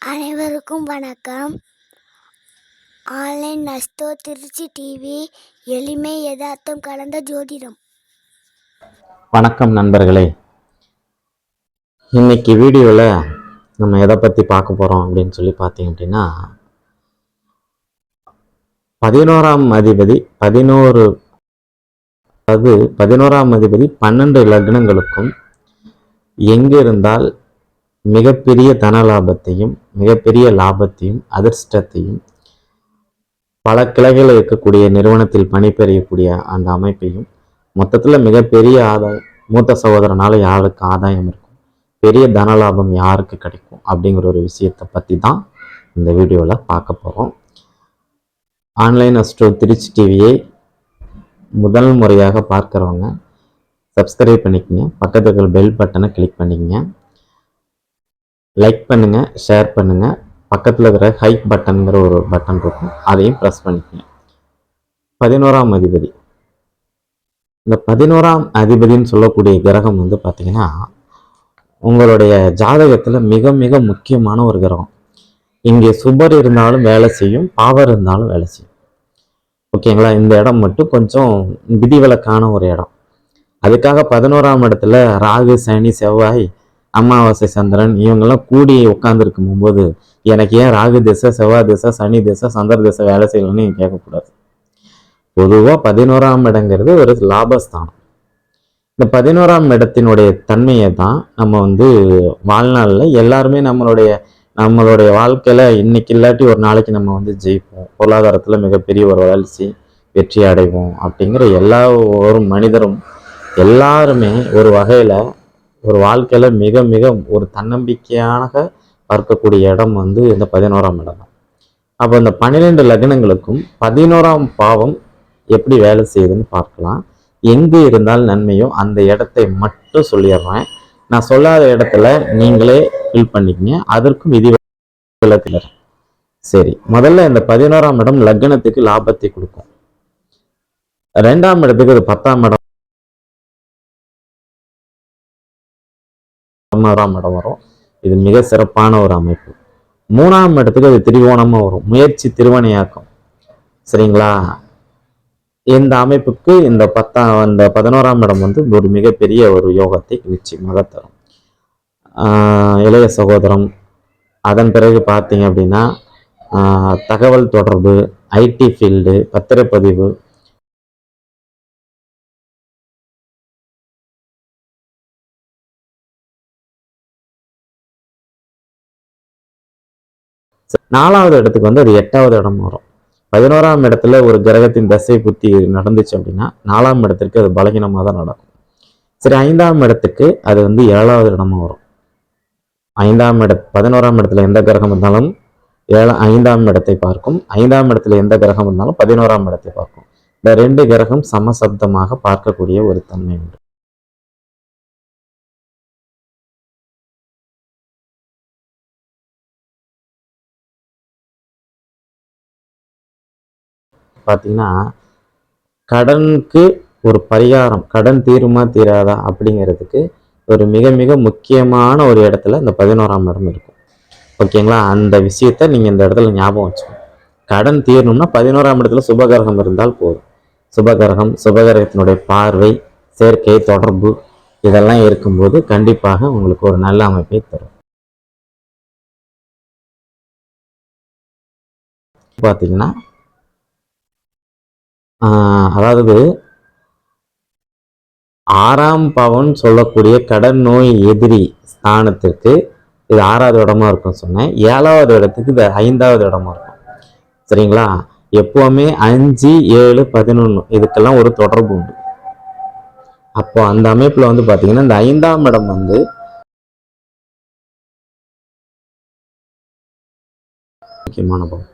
அனைவருக்கும் வணக்கம். Online நஸ்தோ Trichy TV எளிமை யதார்த்தம் கலந்த ஜோதிடம். வணக்கம் நண்பர்களே. இன்னைக்கு வீடியோவில் நம்ம எதை பற்றி பார்க்க போகிறோம் அப்படின்னு சொல்லி பார்த்தீங்க அப்படின்னா பதினோராம் அதிபதி பதினோரு அதாவது பதினோராம் அதிபதி பன்னெண்டு லக்னங்களுக்கும் எங்கே இருந்தால் மிகப்பெரிய தன லாபத்தையும் மிகப்பெரிய லாபத்தையும் அதிர்ஷ்டத்தையும் பல கிளைகள் இருக்கக்கூடிய நிறுவனத்தில் பணிபுரியக்கூடிய அந்த அமைப்பையும் மொத்தத்தில் மிகப்பெரிய ஆதாயம் மூத்த சகோதரனால யாருக்கு ஆதாயம் இருக்கும்? பெரிய தன லாபம் யாருக்கு கிடைக்கும்? அப்படிங்கிற ஒரு விஷயத்தை பற்றி தான் இந்த வீடியோவில் பார்க்க போகிறோம் ஆன்லைன் அஸ்ட்ரோ திருச்சி டிவியை முதல் முறையாக பார்க்குறவங்க சப்ஸ்கிரைப் பண்ணிக்கங்க. பக்கத்துக்கு பெல் பட்டனை கிளிக் பண்ணிக்கங்க. லைக் பண்ணுங்கள் ஷேர் பண்ணுங்கள் பக்கத்தில் இருக்கிற ஹைக் பட்டனுங்கிற ஒரு பட்டன் இருக்கும். அதையும் ப்ரெஸ் பண்ணிக்கங்க. பதினோராம் அதிபதி. இந்த பதினோராம் அதிபதின்னு சொல்லக்கூடிய கிரகம் வந்து பார்த்திங்கன்னா உங்களுடைய ஜாதகத்தில் மிக மிக முக்கியமான ஒரு கிரகம். இங்கே சுபர் இருந்தாலும் வேலை செய்யும் பாவர் இருந்தாலும் வேலை செய்யும். ஓகேங்களா இந்த இடம் மட்டும் கொஞ்சம் விதிவிலக்கான ஒரு இடம். அதுக்காக பதினோராம் இடத்துல ராகு சனி செவ்வாய் அமாவாசை சந்திரன் இவங்கெல்லாம் கூடி உட்காந்துருக்கும் போது எனக்கு ஏன் ராகு திசை செவ்வாய் திசை சனி திசை சந்திர திசை வேலை செய்யலன்னு கேட்கக்கூடாது. பொதுவாக பதினோராம் இடங்கிறது ஒரு லாபஸ்தானம். இந்த பதினோராம் இடத்தினுடைய தன்மையை தான் நம்ம வந்து வாழ்நாளில் எல்லாருமே நம்மளுடைய நம்மளுடைய வாழ்க்கையில் இன்னைக்கு இல்லாட்டி ஒரு நாளைக்கு நம்ம வந்து ஜெயிப்போம். பொருளாதாரத்தில் மிகப்பெரிய ஒரு வளர்ச்சி வெற்றி அடைவோம் அப்படிங்கிற எல்லா ஒரு மனிதரும் எல்லாருமே ஒரு வகையில் ஒரு வாழ்க்கையில் மிக மிக ஒரு தன்னம்பிக்கையாக பார்க்கக்கூடிய இடம் வந்து இந்த பதினோராம் இடம் தான். அப்போ இந்த பன்னிரெண்டு லக்னங்களுக்கும் பதினோராம் பாவம் எப்படி வேலை செய்யுதுன்னு பார்க்கலாம். எங்கே இருந்தால் நன்மையோ அந்த இடத்தை மட்டும் சொல்லிடுறேன். நான் சொல்லாத இடத்துல நீங்களே ஃபில் பண்ணிக்கங்க. அதற்கும் விதி விளக்கில் சரி முதல்ல இந்த பதினோராம் இடம் லக்னத்துக்கு லாபத்தை கொடுக்கும். ரெண்டாம் இடத்துக்கு அது பத்தாம் இடம் பதினோராம் இடம் வரும். இது மிக சிறப்பான ஒரு அமைப்பு. மூணாம் இடத்துக்கு அது திரிகோணமாக வரும். முயற்சி திருவனையாக்கம் சரிங்களா? இந்த அமைப்புக்கு இந்த பத்தாம் இந்த பதினோராம் இடம் வந்து ஒரு மிகப்பெரிய ஒரு யோகத்தை நிச்சயமாக தரும். ஆஹ் இளைய சகோதரம் அதன் பிறகு பார்த்தீங்க அப்படின்னா தகவல் தொடர்பு ஐடி ஃபீல்டு பத்திரப்பதிவு நாலாவது இடத்துக்கு வந்து அது எட்டாவது இடம் வரும். பதினோராம் இடத்துல ஒரு கிரகத்தின் தசை புத்தி நடந்துச்சு அப்படின்னா நாலாம் இடத்திற்கு அது பலகீனமாக தான் நடக்கும். சரி ஐந்தாம் இடத்துக்கு அது வந்து ஏழாவது இடமா வரும். ஐந்தாம் இட பதினோராம் இடத்துல எந்த கிரகம் இருந்தாலும் ஏழ ஐந்தாம் இடத்தை பார்க்கும். ஐந்தாம் இடத்துல எந்த கிரகம் இருந்தாலும் பதினோராம் இடத்தை பார்க்கும். இந்த ரெண்டு கிரகம் சமசப்தமாக பார்க்கக்கூடிய ஒரு தன்மை உண்டு. பார்த்தீங்கன்னா கடனுக்கு ஒரு பரிகாரம் கடன் தீருமா தீராதா அப்படிங்கிறதுக்கு ஒரு மிக மிக முக்கியமான ஒரு இடத்துல இந்த பதினோராம் இடம் இருக்கும். ஓகேங்களா? அந்த விஷயத்த நீங்கள் இந்த இடத்துல ஞாபகம் வச்சுக்கணும். கடன் தீரணும்னா பதினோராம் இடத்துல சுபகிரகம் இருந்தால் போதும். சுபகிரகம் சுபகிரகத்தினுடைய பார்வை சேர்க்கை தொடர்பு இதெல்லாம் இருக்கும்போது கண்டிப்பாக உங்களுக்கு ஒரு நல்ல அமைப்பை தரும். பார்த்தீங்கன்னா அதாவது ஆறாம் பவன் சொல்லக்கூடிய கடன் நோய் எதிரி ஸ்தானத்திற்கு இது ஆறாவது இடமா இருக்கும் சொன்னேன். ஏழாவது இடத்துக்கு இது ஐந்தாவது இடமா இருக்கும். சரிங்களா? எப்பவுமே அஞ்சு ஏழு பதினொன்று இதுக்கெல்லாம் ஒரு தொடர்பு உண்டு. அப்போ அந்த அமைப்பில் வந்து பார்த்தீங்கன்னா இந்த ஐந்தாம் இடம் வந்து முக்கியமான பவன்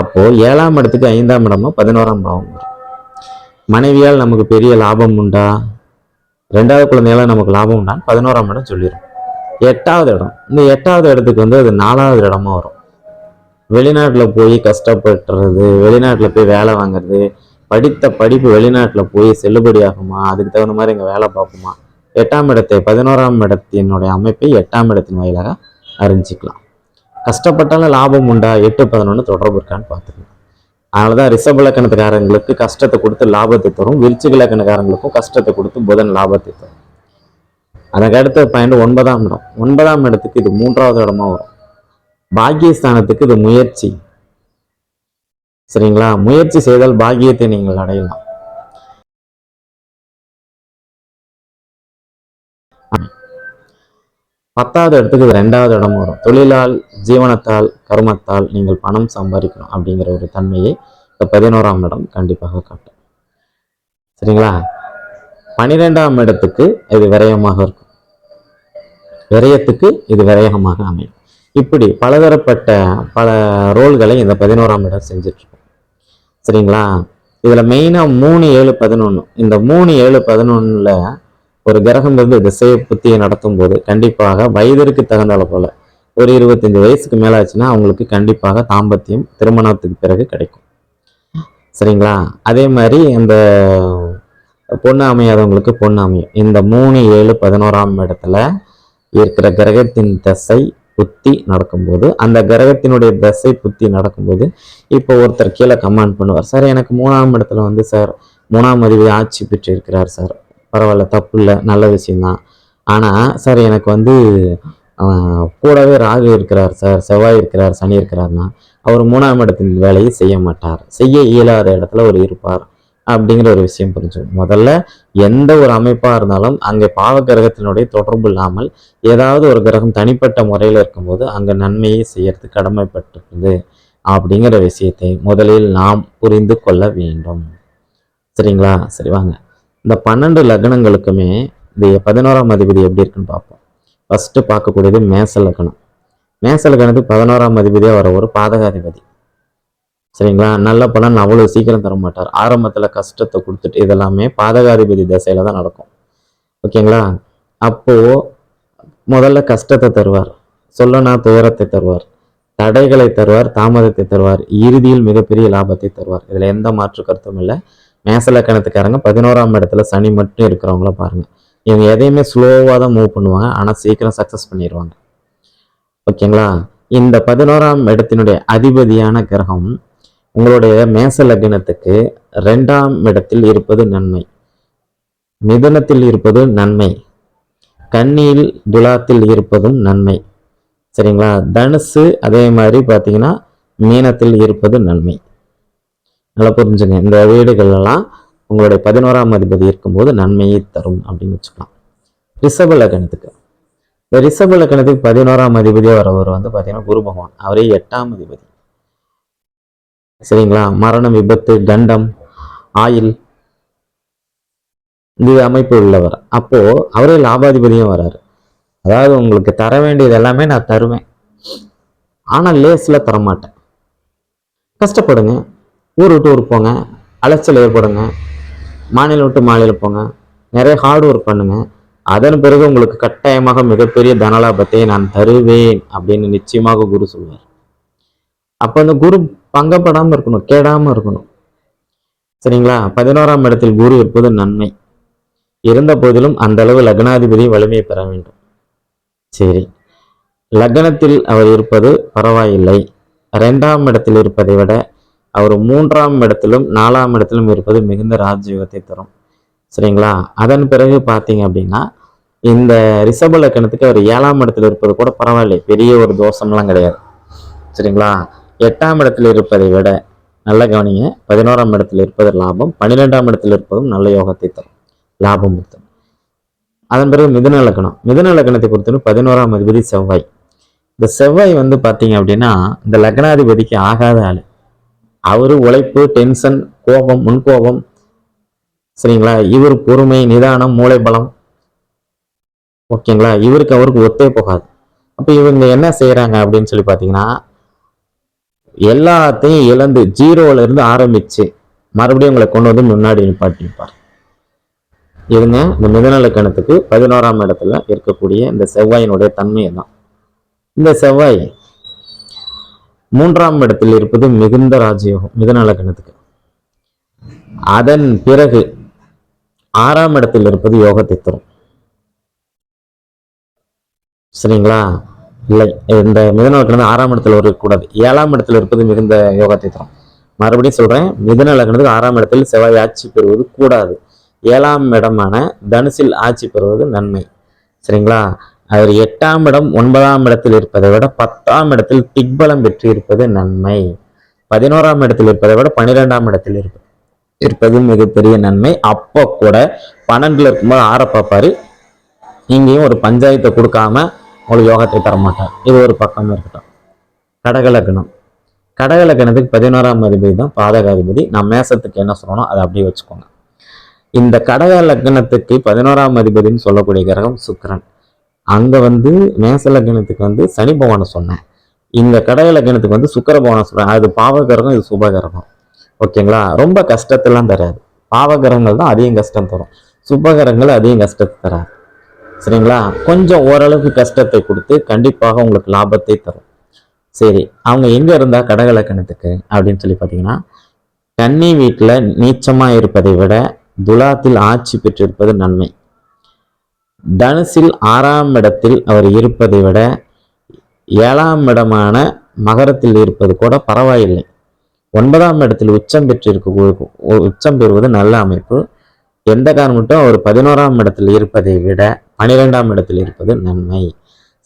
அப்போ ஏழாம் இடத்துக்கு ஐந்தாம் இடமா பதினோராம் பாவம் வரும். மனைவியால் நமக்கு பெரிய லாபம் உண்டா? ரெண்டாவது குழந்தையால நமக்கு லாபம் உண்டான்னு பதினோராம் இடம் சொல்லிடும் எட்டாவது இடம். இந்த எட்டாவது இடத்துக்கு வந்து அது நாலாவது இடமா வரும். வெளிநாட்டில் போய் கஷ்டப்பட்டுறது வெளிநாட்டில் போய் வேலை வாங்குறது படித்த படிப்பு வெளிநாட்டில் போய் செல்லுபடி ஆகுமா? அதுக்கு தகுந்த மாதிரி இங்கே வேலை பார்ப்போமா எட்டாம் இடத்தை பதினோராம் இடத்தினுடைய அமைப்பை எட்டாம் இடத்தின் வாயிலாக அறிஞ்சிக்கலாம். கஷ்டப்பட்டாலும் லாபம் உண்டா? எட்டு பதினொன்று தொடர்பு இருக்கான்னு பார்த்துக்கணும் அதனால தான் ரிஷப லக்கணத்துக்காரங்களுக்கு கஷ்டத்தை கொடுத்து லாபத்தை தரும். விருச்சிக லக்கணக்காரங்களுக்கும் கஷ்டத்தை கொடுத்து புதன் லாபத்தை தரும். அதுக்கு அடுத்த ஒன்பதாம் இடம். ஒன்பதாம் இடத்துக்கு இது மூன்றாவது இடமா வரும். பாக்கியஸ்தானத்துக்கு இது முயற்சி. சரிங்களா? முயற்சி செய்தால் பாக்கியத்தை நீங்கள் அடையலாம். பத்தாவது இடத்துக்கு இது ரெண்டாவது இடம் வரும். தொழிலால் ஜீவனத்தால் கர்மத்தால் நீங்கள் பணம் சம்பாதிக்கணும் அப்படிங்கிற ஒரு தன்மையை இந்த பதினோராம் இடம் கண்டிப்பாக காட்டும். சரிங்களா? பனிரெண்டாம் இடத்துக்கு இது விரயமாக இருக்கும். விரயத்துக்கு இது விரயமாக அமையும். இப்படி பலதரப்பட்ட பல ரோல்களை இந்த பதினோராம் இடம் செஞ்சுட்டு இருக்கும் சரிங்களா? இதில் மெயினாக மூணு ஏழு பதினொன்று இந்த மூணு ஏழு பதினொன்னுல ஒரு கிரகம் வந்து திசையை புத்தியை நடத்தும் போது கண்டிப்பாக வயதிற்கு தகுந்தால போல ஒரு இருபத்தஞ்சு வயசுக்கு மேல ஆச்சுன்னா அவங்களுக்கு கண்டிப்பாக தாம்பத்தியம் திருமணத்துக்கு பிறகு கிடைக்கும். சரிங்களா? அதே மாதிரி அந்த பொண்ணு அமையாதவங்களுக்கு பொண்ணு அமையும். இந்த மூணு ஏழு பதினோராம் இடத்துல இருக்கிற கிரகத்தின் தசை புத்தி நடக்கும்போது அந்த கிரகத்தினுடைய தசை புத்தி நடக்கும்போது இப்போ ஒருத்தர் கீழே கமெண்ட் பண்ணுவார். சார் எனக்கு மூணாம் இடத்துல வந்து சார் மூணாம் அதிபதி ஆட்சி பெற்று இருக்கிறார் சார். பரவாயில்ல தப்பு இல்லை நல்ல விஷயம்தான். ஆனால் சார் எனக்கு வந்து கூடவே ராகு இருக்கிறார் சார் செவ்வாய் இருக்கிறார் சனி இருக்கிறார்னா அவர் மூணாம் இடத்தின் வேலையை செய்ய மாட்டார். செய்ய இயலாத இடத்துல ஒரு இருப்பார் அப்படிங்கிற ஒரு விஷயம் புரிஞ்சுக்கணும். முதல்ல எந்த ஒரு அமைப்பாக இருந்தாலும் அங்கே பாவ கிரகத்தினுடைய தொடர்பு இல்லாமல் ஏதாவது ஒரு கிரகம் தனிப்பட்ட முறையில் இருக்கும்போது அங்கே நன்மையை செய்யறது கடமைப்பட்டிருக்குது அப்படிங்கிற விஷயத்தை முதலில் நாம் புரிந்து கொள்ள வேண்டும். சரிங்களா? சரி வாங்க. இந்த பன்னெண்டு லக்னங்களுக்குமே இந்த பதினோராம் அதிபதி எப்படி இருக்குன்னு பார்ப்போம். ஃபர்ஸ்ட் பார்க்கக்கூடியது மேச லக்னம். மேச லக்னத்துக்கு பதினோராம் அதிபதியாக வர ஒரு பாதகாதிபதி. சரிங்களா? நல்ல பலன் அவ்வளோ சீக்கிரம் தர மாட்டார் ஆரம்பத்தில் கஷ்டத்தை கொடுத்துட்டு இதெல்லாமே பாதகாதிபதி திசையில தான் நடக்கும். ஓகேங்களா? அப்போ முதல்ல கஷ்டத்தை தருவார். சொல்லனா துயரத்தை தருவார். தடைகளை தருவார் தாமதத்தை தருவார். இறுதியில் மிகப்பெரிய லாபத்தை தருவார். இதுல எந்த மாற்று கருத்தும் இல்லை. மேசலக்கணத்துக்காரங்க பதினோராம் இடத்துல சனி மட்டும் இருக்கிறவங்கள பாருங்க. இவங்க எதையுமே ஸ்லோவாக தான் மூவ் பண்ணுவாங்க. ஆனால் சீக்கிரம் சக்ஸஸ் பண்ணிடுவாங்க ஓகேங்களா இந்த பதினோராம் இடத்தினுடைய அதிபதியான கிரகம் உங்களுடைய மேச லக்னத்துக்கு ரெண்டாம் இடத்தில் இருப்பது நன்மை. மிதனத்தில் இருப்பது நன்மை. கண்ணியில் துலாத்தில் இருப்பதும் நன்மை. சரிங்களா? தனுசு அதே மாதிரி பார்த்தீங்கன்னா மீனத்தில் இருப்பது நன்மை. நல்லா புரிஞ்சுங்க. இந்த வீடுகள்லாம் உங்களுடைய பதினோராம் அதிபதி இருக்கும்போது நன்மையை தரும் அப்படின்னு வச்சுக்கலாம். ரிஷப லக்னத்துக்கு. இந்த ரிஷப லக்னத்துக்கு பதினோராம் அதிபதியாக வரவர் வந்து பார்த்தீங்கன்னா குரு பகவான். அவரே எட்டாம் அதிபதி. சரிங்களா? மரணம் விபத்து கண்டம் ஆயில் இந்த அமைப்பு உள்ளவர். அப்போ அவரே லாபாதிபதியும் வராரு. அதாவது உங்களுக்கு தர வேண்டியது எல்லாமே நான் தருவேன். ஆனால் லேஸில் தரமாட்டேன். கஷ்டப்படுங்க. ஊர் விட்டு ஊர் போங்க அலைச்சல் ஏற்படுங்க மாநிலம் விட்டு மாநிலம் போங்க நிறைய ஹார்ட் ஒர்க் பண்ணுங்க. அதன் பிறகு உங்களுக்கு கட்டாயமாக மிகப்பெரிய தனலாபத்தை நான் தருவேன் அப்படின்னு நிச்சயமாக குரு சொல்வார். அப்போ அந்த குரு பங்கப்படாமல் இருக்கணும் கேடாமல் இருக்கணும். சரிங்களா? பதினோராம் இடத்தில் குரு இருப்பது நன்மை. இருந்த போதிலும் அந்த அளவு லக்னாதிபதி வலிமையை பெற வேண்டும். சரி. லக்னத்தில் அவர் இருப்பது பரவாயில்லை. ரெண்டாம் இடத்தில் இருப்பதை விட அவர் மூன்றாம் இடத்திலும் நாலாம் இடத்திலும் இருப்பது மிகுந்த ராஜயோகத்தை தரும். சரிங்களா? அதன் பிறகு பார்த்தீங்க அப்படின்னா இந்த ரிஷப லக்கணத்துக்கு அவர் ஏழாம் இடத்துல இருப்பது கூட பரவாயில்லை. பெரிய ஒரு தோஷம்லாம் கிடையாது. சரிங்களா? எட்டாம் இடத்துல இருப்பதை விட நல்ல கவனிங்க. பதினோராம் இடத்துல இருப்பது லாபம். பன்னிரெண்டாம் இடத்துல இருப்பதும் நல்ல யோகத்தை தரும். லாபம் தரும் அதன் பிறகு மிதுன லக்கணம். மிதுன லக்கணத்தை பொறுத்தவரை பதினோராம் அதிபதி செவ்வாய். இந்த செவ்வாய் வந்து பார்த்தீங்க அப்படின்னா இந்த லக்னாதிபதிக்கு ஆகாத ஆள். அவர் உழைப்பு டென்ஷன் கோபம் முன்கோபம். சரிங்களா? இவர் பொறுமை நிதானம் மூளை பலம் ஓகேங்களா? இவருக்கு அவருக்கு ஒத்தே போகாது. அப்போ இவங்க என்ன செய்கிறாங்க அப்படின்னு சொல்லி பார்த்தீங்கன்னா எல்லாத்தையும் இழந்து ஜீரோல ஆரம்பித்து மறுபடியும் உங்களை கொண்டு வந்து முன்னாடி நிப்பாட்டிப்பார் இதுங்க இந்த மிதநல கணத்துக்கு பதினோராம் இடத்துல இருக்கக்கூடிய இந்த செவ்வாயினுடைய தன்மையை தான் இந்த செவ்வாய் மூன்றாம் இடத்தில் இருப்பது மிகுந்த ராஜயோகம் மிதன அதன் பிறகு ஆறாம் இடத்தில் இருப்பது யோகத்தை தரும். சரிங்களா? இல்லை இந்த மிதன ஆறாம் இடத்துல வரக்கூடாது. ஏழாம் இடத்துல இருப்பது மிகுந்த யோகத்தை தரும். மறுபடியும் சொல்றேன் மிதன லக்னத்துக்கு ஆறாம் இடத்தில் செவ்வாய் ஆட்சி பெறுவது கூடாது. ஏழாம் இடமான தனுசில் ஆட்சி பெறுவது நன்மை. சரிங்களா? அவர் எட்டாம் இடம் ஒன்பதாம் இடத்தில் இருப்பதை விட பத்தாம் இடத்தில் திக்பலம் பெற்று இருப்பது நன்மை. பதினோராம் இடத்தில் இருப்பதை விட பன்னிரெண்டாம் இடத்தில் இருப்பது இருப்பது மிகப்பெரிய நன்மை. அப்போ கூட பன்னெண்டுல இருக்கும்போது ஆற பார்ப்பாரு. இங்கேயும் ஒரு பஞ்சாயத்தை கொடுக்காம உங்களுக்கு யோகத்தை தர மாட்டார் இது ஒரு பக்கம் இருக்கட்டும். கடகலக்கணம் கடகலக்கணத்துக்கு பதினோராம் அதிபதி தான் பாதகாதிபதி. நான் மேசத்துக்கு என்ன சொல்லணும் அதை அப்படியே வச்சுக்கோங்க. இந்த கடக லக்னத்துக்கு பதினோராம் அதிபதினு சொல்லக்கூடிய கிரகம் சுக்கிரன். அங்கே வந்து மேச லக்னத்துக்கு வந்து சனி பகவானை சொன்னேன். இந்த கடக லக்னத்துக்கு வந்து சுக்கர பகவானை சொல்றேன் அது பாவகரகம் இது சுபகரகம். ஓகேங்களா? ரொம்ப கஷ்டத்தெல்லாம் தராது. பாவகரங்கள் தான் அதிகம் கஷ்டம் தரும். சுபகரங்கள் அதிகம் கஷ்டத்தை தராது. சரிங்களா? கொஞ்சம் ஓரளவுக்கு கஷ்டத்தை கொடுத்து கண்டிப்பாக உங்களுக்கு லாபத்தை தரும். சரி அவங்க எங்க இருந்தா கடகலக்கணத்துக்கு அப்படின்னு சொல்லி பார்த்தீங்கன்னா கன்னி வீட்டில் நீச்சமாக இருப்பதை விட துலாத்தில் ஆட்சி பெற்றிருப்பது நன்மை. தனுசில் ஆறாம் இடத்தில் அவர் இருப்பதை விட ஏழாம் இடமான மகரத்தில் இருப்பது கூட பரவாயில்லை. ஒன்பதாம் இடத்தில் உச்சம் பெற்றிருக்க உச்சம் பெறுவது நல்ல அமைப்பு. எந்த காரணமுட்டும் அவர் பதினோராம் இடத்தில் இருப்பதை விட பன்னிரெண்டாம் இடத்தில் இருப்பது நன்மை.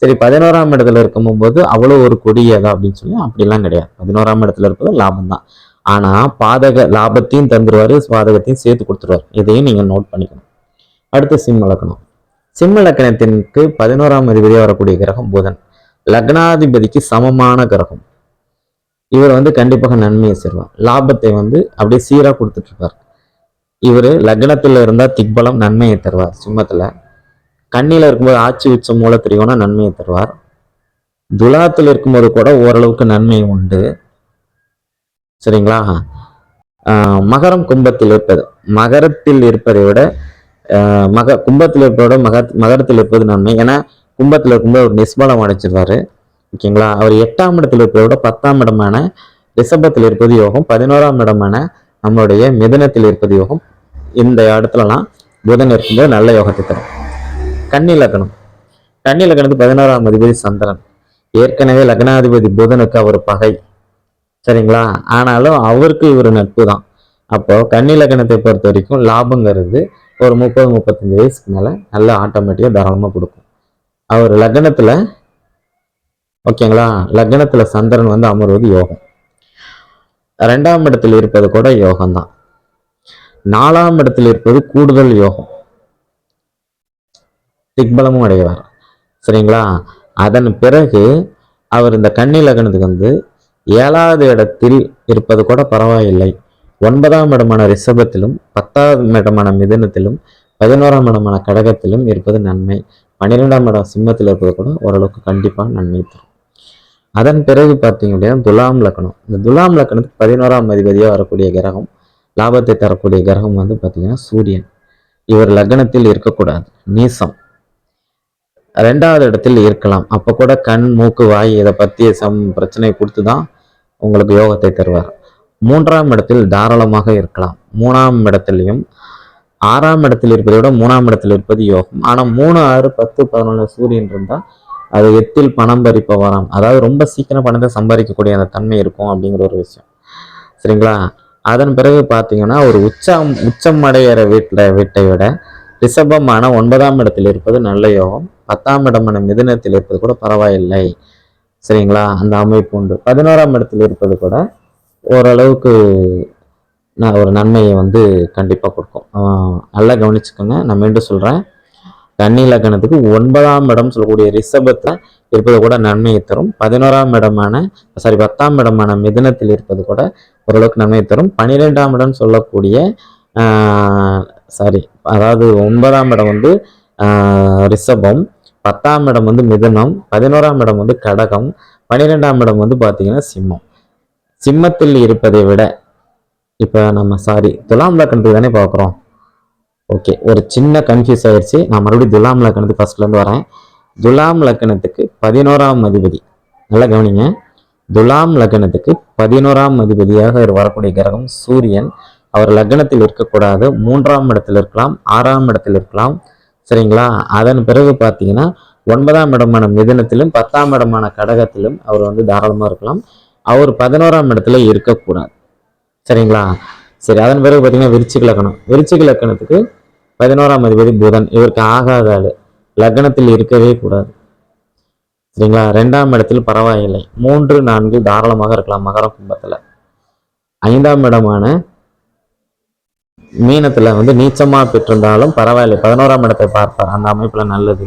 சரி பதினோராம் இடத்துல இருக்கும்போது அவ்வளோ ஒரு கொடியதா அப்படின்னு சொல்லி அப்படிலாம் கிடையாது. பதினோராம் இடத்துல இருப்பது லாபம் தான். ஆனால் பாதக லாபத்தையும் தந்துடுவார் பாதகத்தையும் சேர்த்து கொடுத்துருவாரு. இதையும் நீங்கள் நோட் பண்ணிக்கணும். அடுத்து சிம் வளர்க்கணும். சிம்ம லக்னத்திற்கு பதினோராம் அதிபதியாக வரக்கூடிய கிரகம் புதன். லக்னாதிபதிக்கு சமமான கிரகம். இவர் வந்து கண்டிப்பாக நன்மையை செய்வார். லாபத்தை வந்து அப்படியே சீராக கொடுத்துட்டு இருப்பார் இவர் லக்னத்தில் இருந்தால் திக்பலம் நன்மையை தருவார் சிம்மத்தில். கண்ணியில் இருக்கும்போது ஆட்சி உச்சம் மூல தெரியும்னா நன்மையை தருவார். துலாத்தில் இருக்கும்போது கூட ஓரளவுக்கு நன்மை உண்டு. சரிங்களா? ஆஹ் மகரம் கும்பத்தில் இருப்பது. மகரத்தில் இருப்பதை விட மக கும்பத்தில் இருப்பதோட மகத் மக மகரத்தில் இருப்பது நன்மை. ஏன்னா கும்பத்தில் இருக்கும்போது அவர் நிஸ்பலம் அடைச்சிருவாரு ஓகேங்களா? அவர் எட்டாம் இடத்தில் இருப்பதோட பத்தாம் இடமான ரிஷபத்தில் இருப்பது யோகம் பதினோராம் இடமான நம்மளுடைய மிதனத்தில் இருப்பது யோகம். இந்த இடத்துலலாம் புதன் இருக்கும்போது நல்ல யோகத்தை தரும். கன்னி லக்னம். கன்னி லக்னத்து பதினோராம் அதிபதி சந்திரன். ஏற்கனவே லக்னாதிபதி புதனுக்கு அவர் பகை. சரிங்களா? ஆனாலும் அவருக்கு இவர் நட்பு தான் அப்போ கன்னி லக்னத்தை பொறுத்த வரைக்கும் லாபங்கிறது ஒரு முப்பது முப்பத்தஞ்சு வயசுக்கு மேலே நல்ல ஆட்டோமேட்டிக்காக தாராளமாக கொடுக்கும். அவர் லக்னத்தில் ஓகேங்களா? லக்னத்தில் சந்திரன் வந்து அமர்வது யோகம். ரெண்டாம் இடத்தில் இருப்பது கூட யோகம்தான். நாலாம் இடத்தில் இருப்பது கூடுதல் யோகம். திக்பலமும் அடைவார். சரிங்களா? அதன் பிறகு அவர் இந்த கன்னி லக்னத்துக்கு வந்து ஏழாவது இடத்தில் இருப்பது கூட பரவாயில்லை. ஒன்பதாம் இடமான ரிஷபத்திலும் பத்தாம் இடமான மிதனத்திலும் பதினோராம் இடமான கடகத்திலும் இருப்பது நன்மை. பன்னிரெண்டாம் இடம் சிம்மத்தில் இருப்பது கூட ஓரளவுக்கு கண்டிப்பாக நன்மை தரும். அதன் பிறகு பார்த்தீங்க அப்படின்னா துலாம் லக்னம் இந்த துலாம் லக்னத்துக்கு பதினோராம் அதிபதியாக வரக்கூடிய கிரகம் லாபத்தை தரக்கூடிய கிரகம் வந்து பார்த்தீங்கன்னா சூரியன். இவர் லக்னத்தில் இருக்கக்கூடாது. நீசம். ரெண்டாவது இடத்தில் இருக்கலாம். அப்போ கூட கண் மூக்கு வாய் இதை பற்றிய சம் பிரச்சனை கொடுத்து தான் உங்களுக்கு யோகத்தை தருவார். மூன்றாம் இடத்தில் தாராளமாக இருக்கலாம். மூணாம் இடத்துலையும் ஆறாம் இடத்தில் இருப்பதை விட மூணாம் இடத்தில் இருப்பது யோகம். ஆனால் மூணு ஆறு பத்து பதினொன்று சூரியன் இருந்தால் அது எத்தில் பணம் பறிப்பவராம். அதாவது ரொம்ப சீக்கிரம் பணத்தை சம்பாதிக்கக்கூடிய அந்த தன்மை இருக்கும் அப்படிங்கிற ஒரு விஷயம். சரிங்களா? அதன் பிறகு பார்த்தீங்கன்னா ஒரு உச்சம் உச்சம் அடையிற வீட்டில் வீட்டை விட ரிஷபமான ஒன்பதாம் இடத்தில் இருப்பது நல்ல யோகம். பத்தாம் இடமான மிதுனத்தில் இருப்பது கூட பரவாயில்லை. சரிங்களா? அந்த அமைப்பு உண்டு. பதினோராம் இடத்தில் இருப்பது கூட ஓரளவுக்கு நான் ஒரு நன்மையை வந்து கண்டிப்பாக கொடுக்கும். நல்லா கவனிச்சுக்கோங்க. நான் மீண்டும் சொல்கிறேன் கன்னி லக்னத்துக்கு ஒன்பதாம் இடம் சொல்லக்கூடிய ரிஷபத்தில் இருப்பது கூட நன்மையை தரும். பதினோராம் இடமான சாரி பத்தாம் இடமான மிதுனத்தில் இருப்பது கூட ஓரளவுக்கு நன்மையை தரும். பன்னிரெண்டாம் இடம் சொல்லக்கூடிய சாரி அதாவது ஒன்பதாம் இடம் வந்து ரிஷபம். பத்தாம் இடம் வந்து மிதுனம். பதினோராம் இடம் வந்து கடகம். பன்னிரெண்டாம் இடம் வந்து பார்த்தீங்கன்னா சிம்மம். சிம்மத்தில் இருப்பதை விட இப்போ நம்ம சாரி துலாம் லக்கணத்துக்கு தானே பார்க்குறோம் ஓகே ஒரு சின்ன கன்ஃபியூஸ் ஆயிடுச்சு நான் மறுபடியும் துலாம் லக்கணத்துக்கு ஃபர்ஸ்ட்லேருந்து வரேன். துலாம் லக்கணத்துக்கு பதினோராம் அதிபதி. நல்லா கவனிங்க. துலாம் லக்னத்துக்கு பதினோராம் அதிபதியாக வரக்கூடிய கிரகம் சூரியன். அவர் லக்னத்தில் இருக்கக்கூடாது. மூன்றாம் இடத்தில் இருக்கலாம் ஆறாம் இடத்தில் இருக்கலாம். சரிங்களா? அதன் பிறகு பார்த்தீங்கன்னா ஒன்பதாம் இடமான மிதனத்திலும் பத்தாம் இடமான கடகத்திலும் அவர் வந்து தாராளமாக இருக்கலாம். அவர் பதினோராம் இடத்துல இருக்கக்கூடாது. சரிங்களா? சரி அதன் பிறகு பார்த்தீங்கன்னா விருச்சிக லக்கணம். விருச்சிக லக்கணத்துக்கு பதினோராம் அதிபதி புதன். இவருக்கு ஆகாத ஆளு. லக்னத்தில் இருக்கவே கூடாது. சரிங்களா? ரெண்டாம் இடத்தில் பரவாயில்லை. மூன்று நான்கு தாராளமாக இருக்கலாம் மகர கும்பத்தில். ஐந்தாம் இடமான மீனத்துல வந்து நீச்சமாக பெற்றிருந்தாலும் பரவாயில்லை. பதினோராம் இடத்தை பார்ப்பார். அந்த அமைப்பில் நல்லது.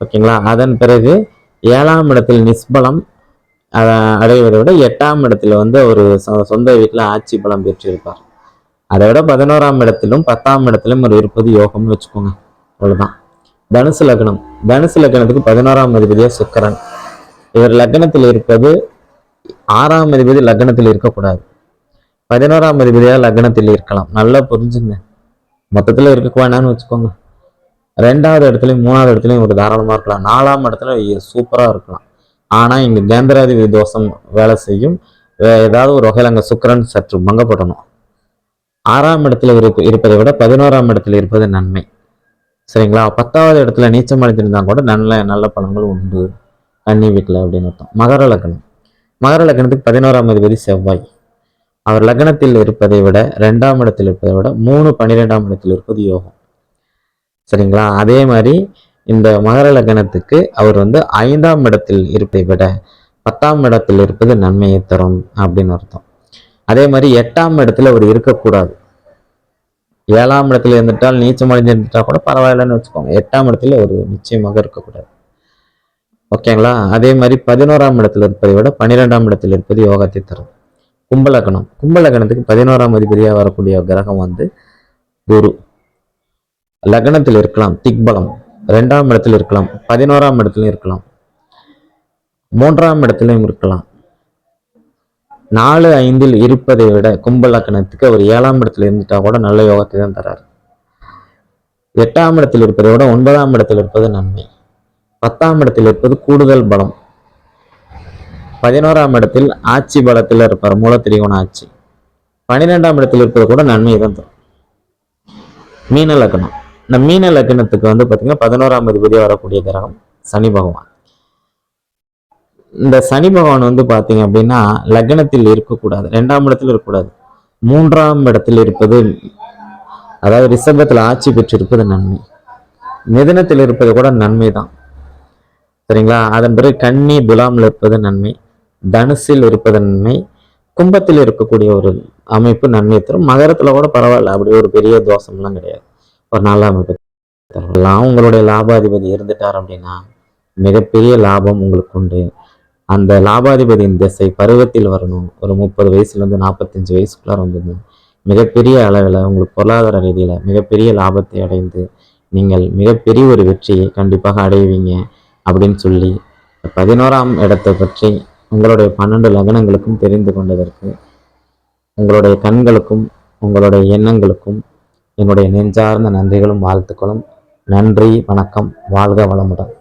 ஓகேங்களா? அதன் பிறகு ஏழாம் இடத்தில் நிஸ்பலம் அடைவதை விட எட்டாம் இடத்துல வந்து அவர் சொ- சொந்த வீட்டில் ஆட்சி பலம் பெற்றிருப்பார். அதை விட பதினோராம் இடத்திலும் பத்தாம் இடத்திலும் ஒரு இருப்பது யோகம்னு வச்சுக்கோங்க. அவ்வளோதான் தனுசு லக்னம். தனுசு லக்னத்துக்கு பதினோராம் அதிபதியாக சுக்கரன். இவர் லக்னத்தில் இருப்பது ஆறாம் அதிபதி லக்னத்தில் இருக்கக்கூடாது. பதினோராம் அதிபதியாக லக்னத்தில் இருக்கலாம். நல்லா புரிஞ்சுங்க. மொத்தத்தில் இருக்க வேணாம்னு வச்சுக்கோங்க. ரெண்டாவது இடத்துலையும் மூணாவது இடத்துலையும் ஒரு தாராளமாக இருக்கலாம். நாலாம் இடத்துல சூப்பராக இருக்கலாம். ஆனால் இங்கே கேந்திராதிபதி தோஷம் வேலை செய்யும். ஏதாவது ஒரு வகையில் அங்கே சுக்கிரன் சற்று பங்கப்படணும் ஆறாம் இடத்துல இருப்ப இருப்பதை விட பதினோராம் இடத்துல இருப்பது நன்மை. சரிங்களா? பத்தாவது இடத்துல நீச்சம் அடைஞ்சிருந்தா கூட நல்ல நல்ல பலன்கள் உண்டு. கன்னி வீட்டில் அப்படின்னு அர்த்தம். மகர லக்னம். மகர லக்னத்துக்கு பதினோராம் அதிபதி செவ்வாய். அவர் லக்னத்தில் இருப்பதை விட ரெண்டாம் இடத்தில் இருப்பதை விட மூணு பன்னிரெண்டாம் இடத்தில் இருப்பது யோகம். சரிங்களா? அதே மாதிரி இந்த மகர லக்னத்துக்கு அவர் வந்து ஐந்தாம் இடத்தில் இருப்பதை விட பத்தாம் இடத்தில் இருப்பது நன்மையை தரும் அப்படின்னு அர்த்தம். அதே மாதிரி எட்டாம் இடத்துல அவர் இருக்கக்கூடாது. ஏழாம் இடத்துல இருந்துட்டால் நீச்சம் அடைஞ்சு இருந்துட்டா கூட பரவாயில்லன்னு வச்சுக்கோங்க. எட்டாம் இடத்துல ஒரு நிச்சயமாக இருக்கக்கூடாது. ஓகேங்களா அதே மாதிரி பதினோராம் இடத்துல இருப்பதை விட பன்னிரெண்டாம் இடத்தில் இருப்பது யோகத்தை தரும். கும்பலக்கணம் கும்பலக்கணத்துக்கு பதினோராம் அதிபதியாக வரக்கூடிய கிரகம் வந்து குரு. லக்னத்தில் இருக்கலாம். திக்பலம். ரெண்டாம் இடத்தில் இருக்கலாம் பதினோராம் இடத்துலையும் இருக்கலாம் மூன்றாம் இடத்திலும் இருக்கலாம். நாலு ஐந்தில் இருப்பதை விட கும்பலக்கணத்துக்கு அவர் ஏழாம் இடத்துல இருந்துட்டா கூட நல்ல யோகத்தை தான் தராரு. எட்டாம் இடத்தில் இருப்பதை விட ஒன்பதாம் இடத்தில் இருப்பது நன்மை. பத்தாம் இடத்தில் இருப்பது கூடுதல் பலம். பதினோராம் இடத்தில் ஆட்சி பலத்தில் இருப்பார் மூலத்திரிகோண ஆட்சி. பன்னிரெண்டாம் இடத்தில் இருப்பது கூட நன்மை தான் தரும். மீன லக்கணம். இந்த மீன லக்னத்துக்கு வந்து பார்த்தீங்கன்னா பதினோராம் அதிபதியாக வரக்கூடிய கிரகம் சனி பகவான். இந்த சனி பகவான் வந்து பார்த்தீங்க அப்படின்னா லக்னத்தில் இருக்கக்கூடாது ரெண்டாம் இடத்துல இருக்கக்கூடாது. மூன்றாம் இடத்தில் இருப்பது அதாவது ரிஷபத்தில் ஆட்சி பெற்றிருப்பது நன்மை. மிதனத்தில் இருப்பது கூட நன்மை தான் சரிங்களா? அதன் பிறகு கன்னி துலாமில் இருப்பது நன்மை. தனுசில் இருப்பது நன்மை. கும்பத்தில் இருக்கக்கூடிய ஒரு அமைப்பு நன்மை தரும். மகரத்தில் கூட பரவாயில்ல அப்படி ஒரு பெரிய தோஷம்லாம் கிடையாது. ஒரு நல்ல அமைப்பு உங்களுடைய லாபாதிபதி இருந்துட்டார் அப்படின்னா மிகப்பெரிய லாபம் உங்களுக்கு உண்டு. அந்த லாபாதிபதியின் திசை பருவத்தில் வரணும். ஒரு முப்பது வயசுலேருந்து நாற்பத்தஞ்சு வயசுக்குள்ளார வந்தது மிகப்பெரிய அளவில் உங்களுக்கு பொருளாதார ரீதியில் மிகப்பெரிய லாபத்தை அடைந்து நீங்கள் மிகப்பெரிய ஒரு வெற்றியை கண்டிப்பாக அடைவீங்க அப்படின்னு சொல்லி பதினோராம் இடத்தை பற்றி உங்களுடைய பன்னெண்டு லக்னங்களுக்கும் தெரிந்து கொண்டதற்கு உங்களுடைய கண்களுக்கும் உங்களுடைய எண்ணங்களுக்கும் என்னுடைய நெஞ்சார்ந்த நன்றிகளும் வாழ்த்துக்களும். நன்றி வணக்கம் வாழ்க வளமுடன்.